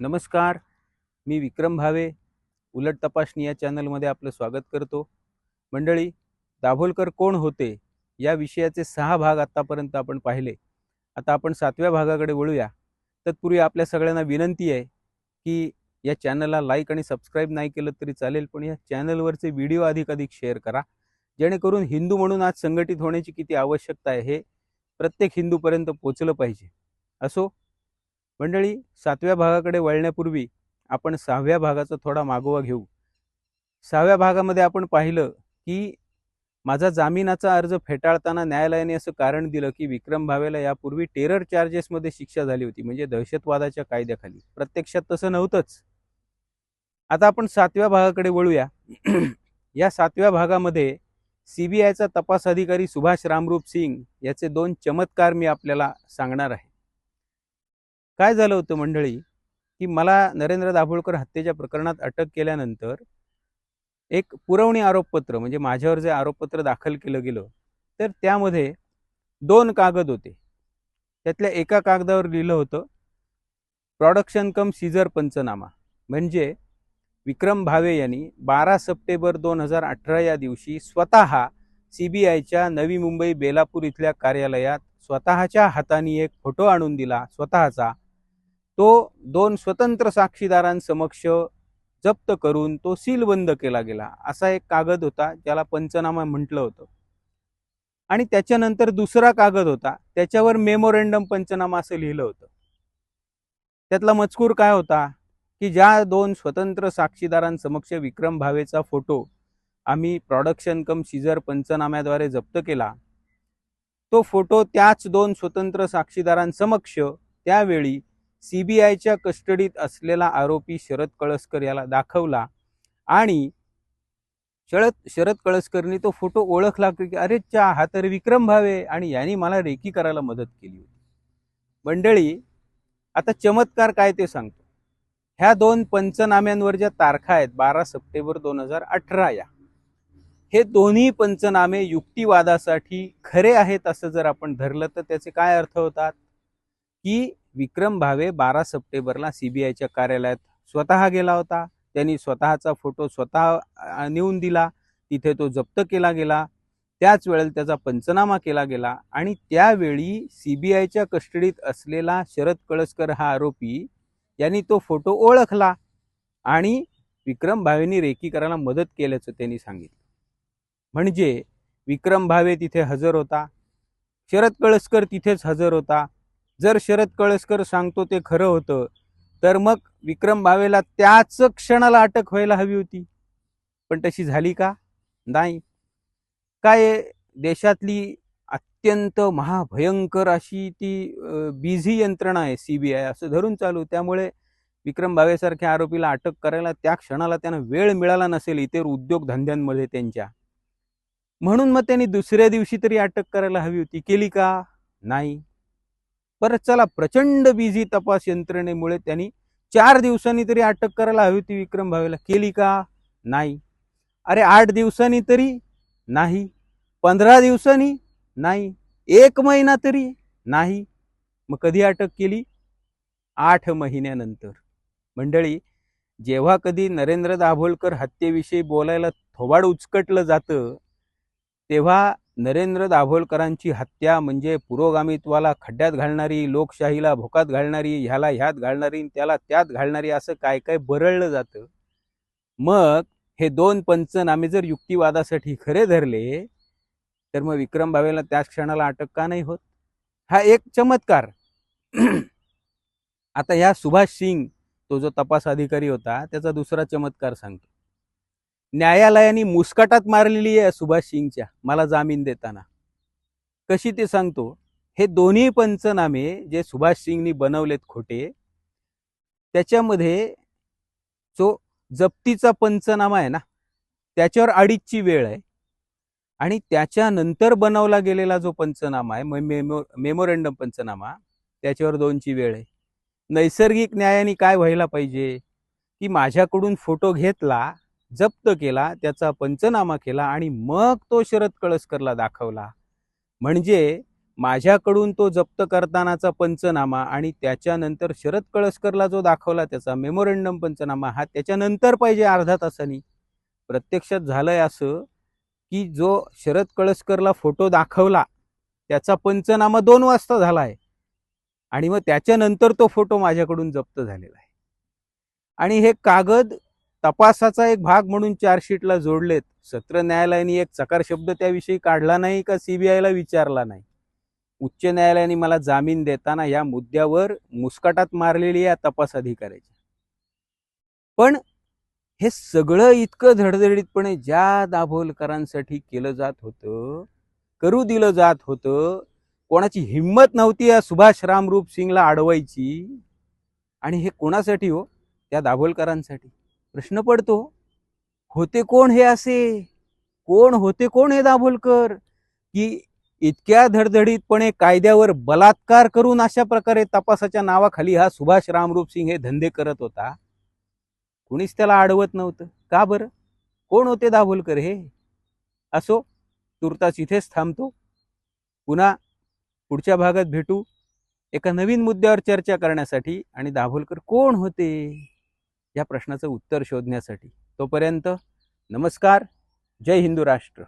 नमस्कार मी विक्रम भावे उलट तपासणी या चॅनलमध्ये आपलं स्वागत करतो. मंडळी दाभोलकर कोण होते या विषयाचे सहा भाग आत्तापर्यंत आपण पाहिले. आता आपण सातव्या भागाकडे वळूया. तत्पूर्वी आपल्या सगळ्यांना विनंती आहे की या चॅनलला लाईक आणि सबस्क्राईब नाही केलं तरी चालेल पण या चॅनलवरचे व्हिडिओ अधिकाधिक शेअर करा. जेणेकरून हिंदू म्हणून आज संघटित होण्याची किती आवश्यकता आहे हे प्रत्येक हिंदूपर्यंत पोचलं पाहिजे. असो मंडळी सातव्या भागाकडे वळण्यापूर्वी आपण सहाव्या भागाचा थोडा मागोवा घेऊ. सहाव्या भागामध्ये आपण पाहिलं की माझा जामिनाचा अर्ज फेटाळताना न्यायालयाने असं कारण दिलं की विक्रम भावेला यापूर्वी टेरर चार्जेसमध्ये शिक्षा झाली होती म्हणजे दहशतवादाच्या कायद्याखाली. प्रत्यक्षात तसं नव्हतंच. आता आपण सातव्या भागाकडे वळूया. या सातव्या भागामध्ये सीबीआयचा तपास अधिकारी सुभाष रामरूप सिंग याचे दोन चमत्कार मी आपल्याला सांगणार आहे. काय झालं होतं मंडळी की मला नरेंद्र दाभोळकर हत्येच्या प्रकरणात अटक केल्यानंतर एक पुरवणी आरोपपत्र म्हणजे माझ्यावर जे आरोपपत्र दाखल केलं गेलं तर त्यामध्ये दोन कागद होते. त्यातल्या एका कागदावर लिहिलं होतं प्रॉडक्शन कम सीझर पंचनामा म्हणजे विक्रम भावे यांनी बारा सप्टेंबर दोन हजार अठरा या दिवशी स्वतः सी बी आयच्या नवी मुंबई बेलापूर इथल्या कार्यालयात स्वतःच्या हाताने एक फोटो आणून दिला स्वतःचा तो दोन स्वतंत्र साक्षीदारांसमक्ष जप्त करून तो सीलबंद केला गेला. असा एक कागद होता ज्याला पंचनामा म्हटलं होतं. आणि त्याच्यानंतर दुसरा कागद होता त्याच्यावर मेमोरेंडम पंचनामा असं लिहिलं होतं. त्यातला मजकूर काय होता की ज्या दोन स्वतंत्र साक्षीदारांसमक्ष विक्रम भावेचा फोटो आम्ही प्रॉडक्शन कम सीझर पंचनाम्याद्वारे जप्त केला तो फोटो त्याच दोन स्वतंत्र साक्षीदारांसमक्ष त्यावेळी सीबीआयच्या कस्टडीत असलेला आरोपी शरद कळसकर याला दाखवला आणि शरद शरद कळसकरनी तो फोटो ओळखला की अरे चा हा तर विक्रम भावे आणि यांनी मला रेकी करायला मदत केली होती. मंडळी आता चमत्कार काय ते सांगतो. ह्या दोन पंचनाम्यांवर ज्या तारखा आहेत बारा सप्टेंबर दोन हजार अठरा या हे दोन्ही पंचनामे युक्तिवादासाठी खरे आहेत असं जर आपण धरलं तर त्याचे काय अर्थ होतात? की विक्रम भावे बारा सप्टेंबरला सीबीआयच्या कार्यालयात स्वतः गेला होता. त्यांनी स्वतःचा फोटो स्वतः नेऊन दिला. तिथे तो जप्त केला गेला. त्याच वेळेला त्याचा पंचनामा केला गेला आणि त्यावेळी सीबीआयच्या कस्टडीत असलेला शरद कळसकर हा आरोपी यांनी तो फोटो ओळखला आणि विक्रम भावेनी रेकी करायला मदत केल्याचं त्यांनी सांगितलं. म्हणजे विक्रम भावे तिथे हजर होता. शरद कळसकर तिथेच हजर होता. जर शरद कळसकर सांगतो ते खरं होतं तर मग विक्रम भावेला त्याच क्षणाला अटक व्हायला हवी होती. पण तशी झाली का? नाही. काय देशातली अत्यंत महाभयंकर अशी ती बिझी यंत्रणा आहे सी बी आय असं धरून चालू. त्यामुळे विक्रम भावेसारख्या आरोपीला अटक करायला त्या क्षणाला त्यांना वेळ मिळाला नसेल इतर उद्योगधंद्यांमध्ये त्यांच्या. म्हणून मग त्यांनी दुसऱ्या दिवशी तरी अटक करायला हवी होती. केली का? नाही. बरं चला प्रचंड बिझी तपास यंत्रणेमुळे त्यांनी चार दिवसांनी तरी अटक करायला हवी होती विक्रम भावेला. केली का? नाही. अरे आठ दिवसांनी तरी नाही. पंधरा दिवसांनी नाही. एक महिना तरी नाही. मग कधी अटक केली? आठ महिन्यानंतर. मंडळी जेव्हा कधी नरेंद्र दाभोलकर हत्येविषयी बोलायला थोबाड उचकटलं जातं तेव्हा नरेंद्र दाभोलकरांची हत्या म्हणजे पुरोगामित्वाला खड्ड्यात घालणारी लोकशाहीला भोकात घालणारी ह्याला ह्यात घालणारी त्याला त्यात घालणारी असं काय काय बरळलं जातं. मग हे दोन पंचनामे जर युक्तिवादासाठी खरे धरले तर मग विक्रम भावेला त्याच क्षणाला अटक का नाही होत? हा एक चमत्कार. आता ह्या सुभाष सिंग तो जो तपास अधिकारी होता त्याचा दुसरा चमत्कार सांगतो. न्यायालयाने मुस्कटात मारलेली आहे सुभाष सिंगच्या मला जामीन देताना. कशी ते सांगतो? हे दोन्ही पंचनामे जे सुभाष सिंगनी बनवलेत खोटे त्याच्यामध्ये जो जप्तीचा पंचनामा आहे ना त्याच्यावर अडीचची वेळ आहे. आणि त्याच्यानंतर बनवला गेलेला जो पंचनामा आहे मेमो मेमोरेंडम पंचनामा त्याच्यावर दोनची वेळ आहे. नैसर्गिक न्यायाने काय व्हायला पाहिजे? की माझ्याकडून फोटो घेतला जप्त केला त्याचा पंचनामा केला आणि मग तो शरद कळसकरला दाखवला. म्हणजे माझ्याकडून तो जप्त करतानाचा पंचनामा आणि त्याच्यानंतर शरद कळसकरला जो दाखवला त्याचा मेमोरेंडम पंचनामा हा त्याच्यानंतर पाहिजे अर्धा तासानी. प्रत्यक्षात झालंय असं की जो शरद कळसकरला फोटो दाखवला त्याचा पंचनामा दोन वाजता झाला आहे आणि मग त्याच्यानंतर तो फोटो माझ्याकडून जप्त झालेला आहे. आणि हे कागद तपासाचा एक भाग म्हणून चार्जशीटला जोडलेत. सत्र न्यायालयाने एक चकार शब्द त्याविषयी काढला नाही का? सीबीआयला विचारला नाही. उच्च न्यायालयाने मला जामीन देताना या मुद्द्यावर मुस्काटात मारलेली या तपास अधिकाऱ्याची. पण हे सगळं इतकं धडधडीतपणे ज्या दाभोलकरांसाठी केलं जात होतं करू दिलं जात होतं कोणाची हिंमत नव्हती या सुभाष रामरूप सिंगला अडवायची आणि हे कोणासाठी हो? त्या दाभोलकरांसाठी. प्रश्न पडतो होते कोण हे असे? कोण होते कोण हे दाभोलकर? की इतक्या धडधडीतपणे कायद्यावर बलात्कार करून अशा प्रकारे तपासाच्या नावाखाली हा सुभाष रामरूप सिंग हे धंदे करत होता? कुणीच त्याला अडवत नव्हतं. का बरं? कोण होते दाभोलकर हे? असो तुर्तास इथेच थांबतो. पुन्हा पुढच्या भागात भेटू एका नवीन मुद्द्यावर चर्चा करण्यासाठी. आणि दाभोलकर कोण होते? या प्रश्नाचं उत्तर शोधण्यासाठी. तोपर्यंत नमस्कार. जय हिंदू राष्ट्र.